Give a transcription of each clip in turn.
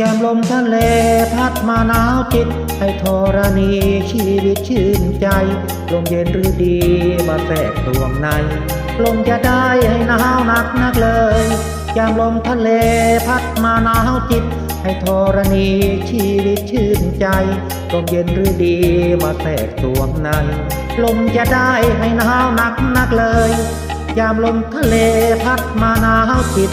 ยามลมทะเลพัดมาหนาวจิต ให้ธรณีชีวิตชื่นใจ ลมเย็นหรือดีมาแทรกตวงใน ลมจะได้ให้หนาวหนักนักเลยยามลมทะเลพัดมาหนาวจิตให้ธรณีชีวิตชื่นใจลมเย็นหรือดีมาแทรกตวงในลมจะได้ให้หนาวหนักนักเลยยามลมทะเลพัดมาหนาวจิต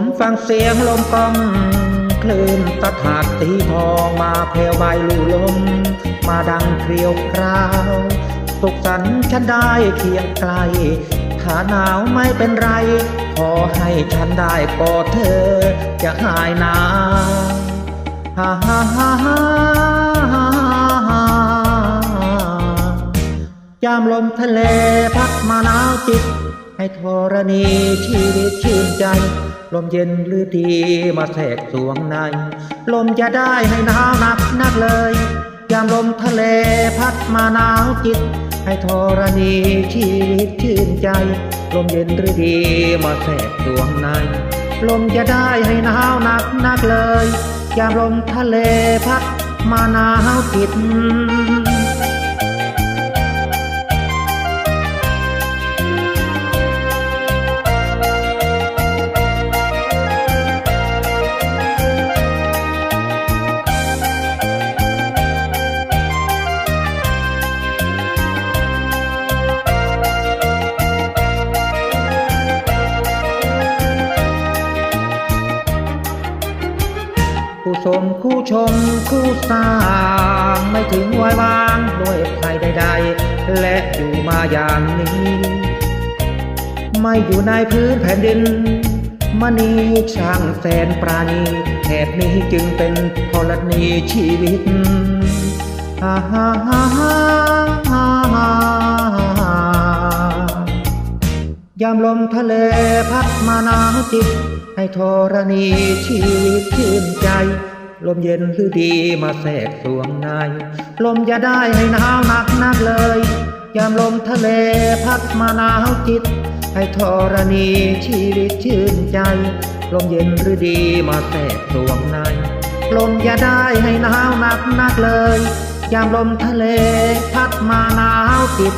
มฟังเสียงลมกองคลื่นตะถากตีทองมาเพลวใบลู่ลม มาดังเครียวคราวสุขสันต์ฉันได้เคียงไกลถ้าหนาวไม่เป็นไร ขอให้ฉันได้กอดเธอ จะหายหนาวฮ่าฮ่าฮ่าฮ่าฮ่าฮ่ายามลมทะเลพัดมาหนาวจิต ให้ธรณีชีวิตชื่นใจ ลมเย็นหรือดีมาแทรกสวงใน ลมจะได้ให้หนาวหนักนักเลย ยามลมทะเลพัดมาหนาวจิต ให้ธรณีชีวิตชื่นใจ ลมเย็นหรือดีมาแทรกสวงใน ลมจะได้ให้หนาวหนักนักเลย ยามลมทะเลพัดมาหนาวจิต สมคู่ชมคู่สร้างไม่ถึงวายวางด้วยใครใดๆ และอยู่มาอย่างนี้ ไม่อยู่ในพื้นแผ่นดินมณีช่างแสนปราณีแถบนี้จึงเป็นธรณีชีวิตฮ่าฮ่าฮ่า ยามลมทะเลพัดมาหนาวจิต ให้ธรณีชีวิตชื่นใจ ลมเย็นหรือดีมาแทรกสวงใน ลมจะได้ให้หนาวหนักนักเลย ยามลมทะเลพัดมาหนาวจิต ให้ธรณีชีวิตชื่นใจ ลมเย็นหรือดีมาแทรกสวงใน ลมอย่าได้ให้หนาวหนักนักเลย ยามลมทะเลพัดมาหนาวจิต